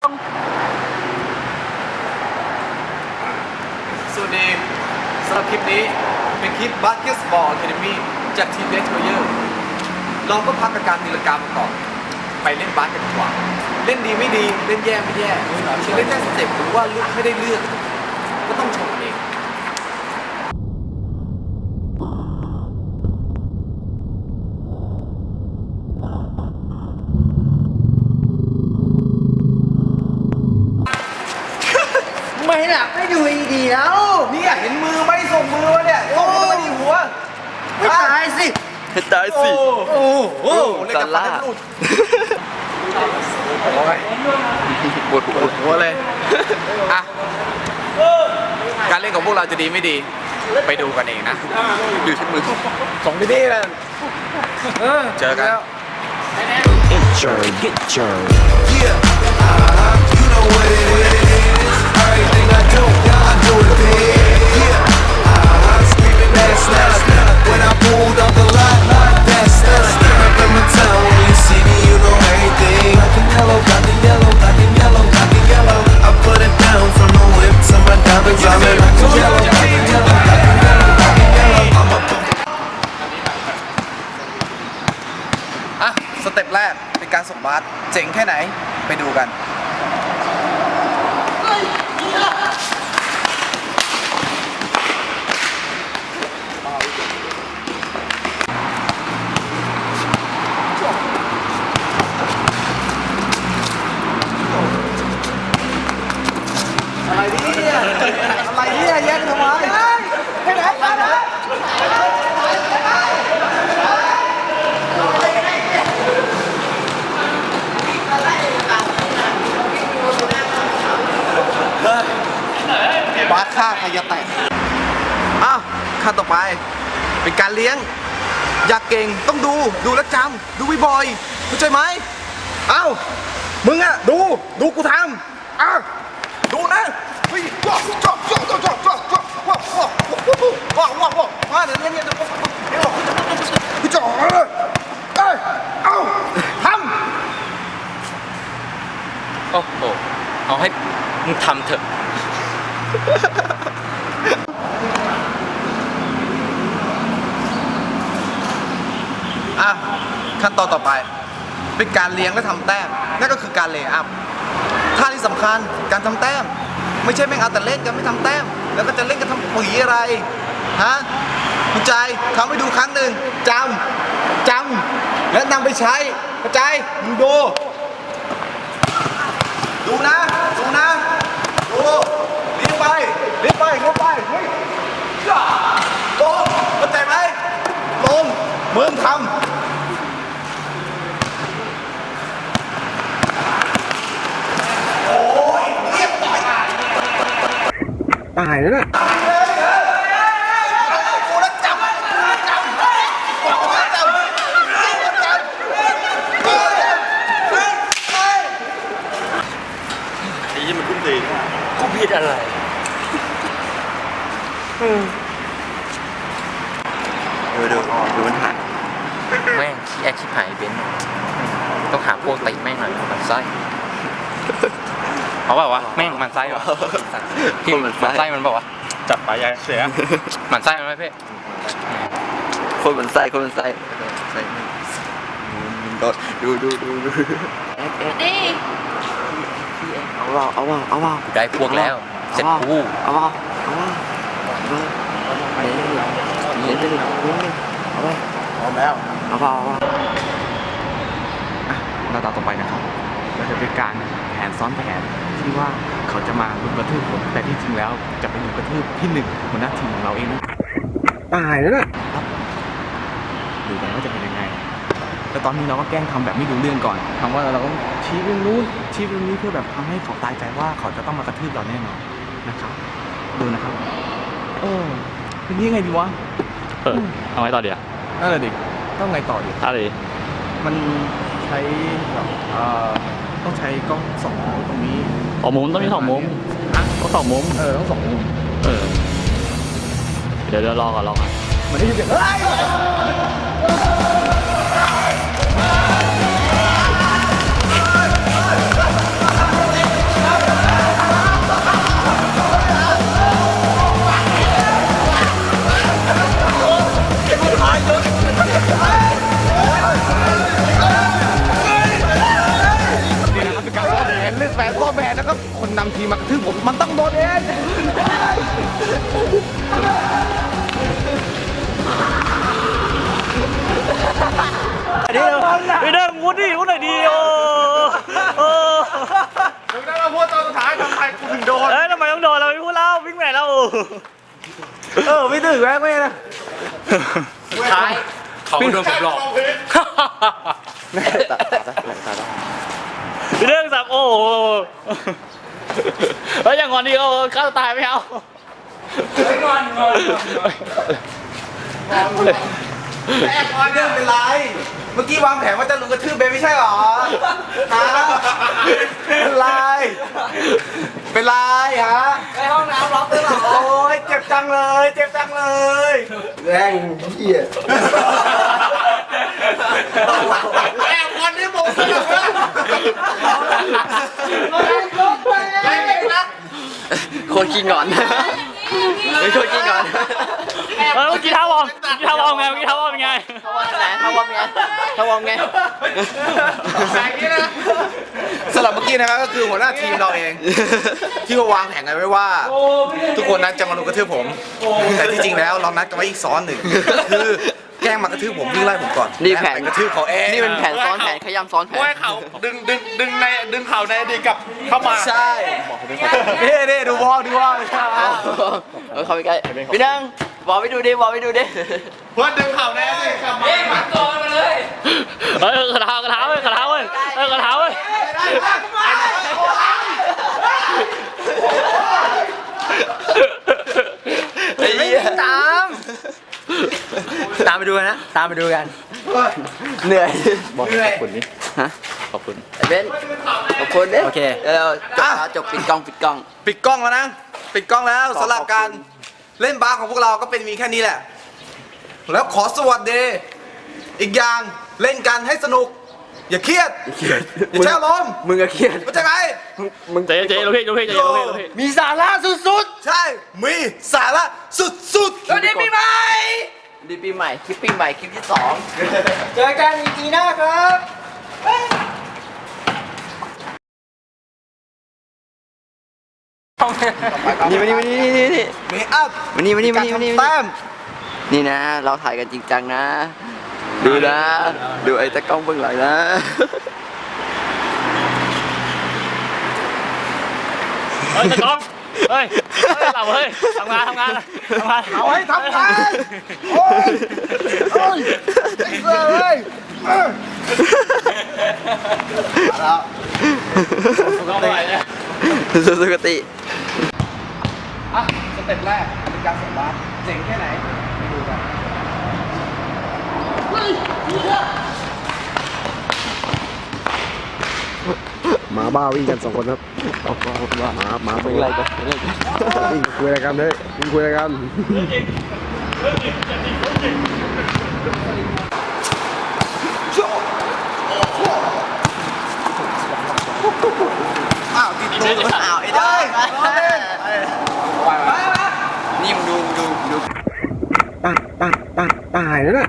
สวัสดีสำหรับคลิปนี้เป็นคลิปบาสเกตบอลแค d มีจากทีมเลสโรเยอร์เราก็พักกับการตีลังกามาก่อนไปเล่นบาสกันดีกว่า เล่นดีไม่ดี เล่นแย่ไม่แย่เล่นแค่สเต็ปหรือว่าเลือกไม่ได้เลือก ก็ต้องชมนเอง ไม่หลับไม่ดูดีๆแล้ว เนี่ยเห็นมือไหม่ส่งมือมาเนี่ยส่งมือมาที่หัวไม่ตายสิให้ตายสิ โอ้โหโอ้เล่นกับฟันซาร่าให้หลุดโอ้ยปวดหัวหัวเลยอะการเล่นของพวกเราจะดีไม่ดี ไปดูกันเองนะอยู่ที่มือส่งที่นี่เลยเจอกัน Get your, get your. Yeah, uh-huh. you know what it is. Everything I do, อะสเต็ปแรกเป็นการส่งบาสเจ๋งแค่ไหนไปดูกัน อะไรเนี่ยอะไรเนี่ยแย่งทำไมไปไหนไปไหน บาสฆ่าใครจะแตกอ้าวขั้นต่อไป เป็นการเลี้ยง อยากเก่งต้องดูดูแลวจำดูวิบอยเข้าใจไหมเอ้ามึงอะดูดูกูทำอ้าวดูนะเฮ้ยว้าวจ้าจ้าจ้าจ้าจ้าจ้าว้าวว้าวว้าวว้าวว้าวมาเดี๋ยวเนี่ยเดี๋ยวเดี๋ยวเดี๋ยวพี่จ่อเอ้ยเอ้ยเอ้าทำโอ้โหเอาให้ มึงทำเถอะ อะ ขั้นตอนต่อไป เป็นการเลี้ยงและทำแต้ม นั่นก็คือการเลย์อัพท่าที่สำคัญการทำแต้ม ไม่ใช่แม่งเอาแต่เล่นกันไม่ทำแต้ม แล้วก็จะเล่นกันทำปุ๋ยอะไร ฮะเข้ใจทำให้ดูครั้งหนึ่งจำจำและนำไปใช้เข้าใจมึงดู ดูนะ ดูนะดูเลี้ยงไปเลี้ยงไปงงไปเฮ้ยย่าลงเข้าใจไหมลงมึงทำตายแล้วน่ะ ไอ้ยี่มันคุ้มตีกูผิด อะไรดูดูดูมันถ่ายแม่งขี้แอคชิบหายเบนซ์ต้องหาพวกติแม่งหน่อยมันไส้เอาเปล่าวะแม่งมันไส้วะพี่คนมันไส้ไส้มันเปล่าวะจับปลายายเสียมันไส้มันไหมเพ่คนมันไส้คนมันไส้ไส้ดูดูดูดูแอ๊กแอ๊กดิเอาเปล่าเอาเปล่าเอาเปล่ากูได้พวกแล้ว เสร็จกูเอาเปล่าเอาเปล่าเอาเปล่าเล่นเล่นเล่นเล่นเอาเปพร้อมแล้วเอาเปล่าเอาเปล่าตาต่อไปนะครับเราจะเป็นการแผนซ้อนแผนที่ว่าเขาจะมาลุมกระทืบผมแต่ที่จริงแล้วจะเป็นลุมกระทืบที่หนึ่งหัวหน้าทีมของเราเองนะตายแล้วน่ะดูกันว่าจะเป็นยังไง แต่ตอนนี้เราก็แกล้งทำแบบไม่รู้เรื่องก่อนทำว่าเราก็ชี้เรื่องนู้นชี้เรื่องนี้เพื่อแบบทำให้เขาตายใจว่าเขาจะต้องมากระทืบเราแน่นอน นะครับ ดูนะครับโอ้เป็นยังไงดีวะเออเอาไว้ต่อเดี๋ยวนั่นแหละดิต้องไงต่อดีอะไรมันใช้แบบเอ่อต้องใช้กล้องสองตรงนี้ออกมุมต้องมีสองมุมต้องสองมุมเออต้องสองมุมเออเดี๋ยวเดี๋ยวรอก่อนรอก่อน มันได้ยินเสียงเฮ้ย ไม่ได้มุดดิมุดหน่อยดีโอ้โอ้มึงได้มาพูดตอนสุดท้ายทำไมกูถึงโดน เอ้ยทำไมต้องโดนเราไม่พูดเล่าวิ่งแหวนเราเออไม่ถึงแม่ไม่นะท้ายเขาโดนผมหลอกเรื่องสับโอ้โหเฮ้ยอย่างงอนดีโอ้ฆ่าตัวตายไม่เอา แอบก่อนเรื่องเป็นไร เมื่อกี้วางแผนว่าจะลุมกระทืบเบนไม่ใช่หรอฮะเป็นไร เป็นไรฮะในห้องน้ำล็อกด้วยหรอ โอ้ยเจ็บจังเลย เจ็บจังเลยแรงเหี้ยแอบก่อนที่ผมสนุกนะโคตรขี้งอน วอมไงทำวอมไงสำหรับเมื่อกี้นะครับก็คือหัวหน้าทีมเราเอง ที่วางแผนกันไว้ว่า ทุกคนนั้นจะมาลุมกระทืบผม แต่ที่จริงแล้วเรานัดกันไว้อีกซ้อนหนึ่งคือแกล้งมากระทืบผมวิ่งไล่ผมก่อนนี่แผน ล้วไปกระทืบเขาเองนี่เป็นแผนซ้อนแผนขย้ำซ้อนแผนดึงดึงดึงในดึงเข่าในอดีตกลับเข้ามาใช่เน่เน่ดูบอลดูบอล เออเข้าไปใกล้พี่นัง บอกไปดูดิบอกไปดูดิเพื่อนดึงเข่าในอดีตกลับมาเฮ้ยกระเท้ากระเท้าเว้ยกระเท้าเว้ยเออกระเท้าเว้ยไอ้เหี้ยตาม ตามไปดูกันนะ ตามไปดูกัน เหนื่อย บอกขอบคุณนี่ฮะขอบคุณไอ้เบนขอบคุณดิโอเคแล้วจบแล้วจบปิดกล้องปิดกล้อง ปิดกล้องแล้วนะ ปิดกล้องแล้วขอสำหรับขอบคุณการ เล่นบาสของพวกเราก็เป็นมีแค่นี้แหละ แล้วขอสวัสดี อีกอย่างเล่นกันให้สนุก อย่าเครียด อย่าใช้อารมณ์มึงก็เครียดเข้าใจไหมเจ๊เจ๊ลูกพี่ลูกพี่เจ๊ลูกพี่ลูกพี่มีสาระสุดใช่ มีสาระสุดๆๆวันนี้ปีใหม่ ดีปีใหม่ คลิปปีใหม่ คลิปที่สอง เจอกันอีพีหน้าครับ นี่มานี่มานี่นี่นี่เมอัพมานี่มานี่มานี่มานี่แต้มนี่นะ เราถ่ายกันจริงจังนะ ดูนะ ดูไอ้ตะกล้องเบื้องหลังนะเฮ้ยตะกล้องเฮ้ยเฮ้ยเราเฮ้ยทำงานทำงานทำงานเอาให้ทำงานโอ้ยโอ้ยไอ้เสือเว้ยเออมาแล้วก็ไปเนี่ยสุกติ อะสเต็ปแรกเป็นการส่งบาสเจ๋งแค่ไหนไปดูกันหมาบ้าวิ่งกันสองคนครับหมาหมาเป็นไรกันวิ่งคุยอะไรกันเลยวิ่งคุยอะไรกันอ้าวติดตัวอ้าวไอ้เด้นี่มึง ดูดูดูตายตายตายตายแล้วน่ะ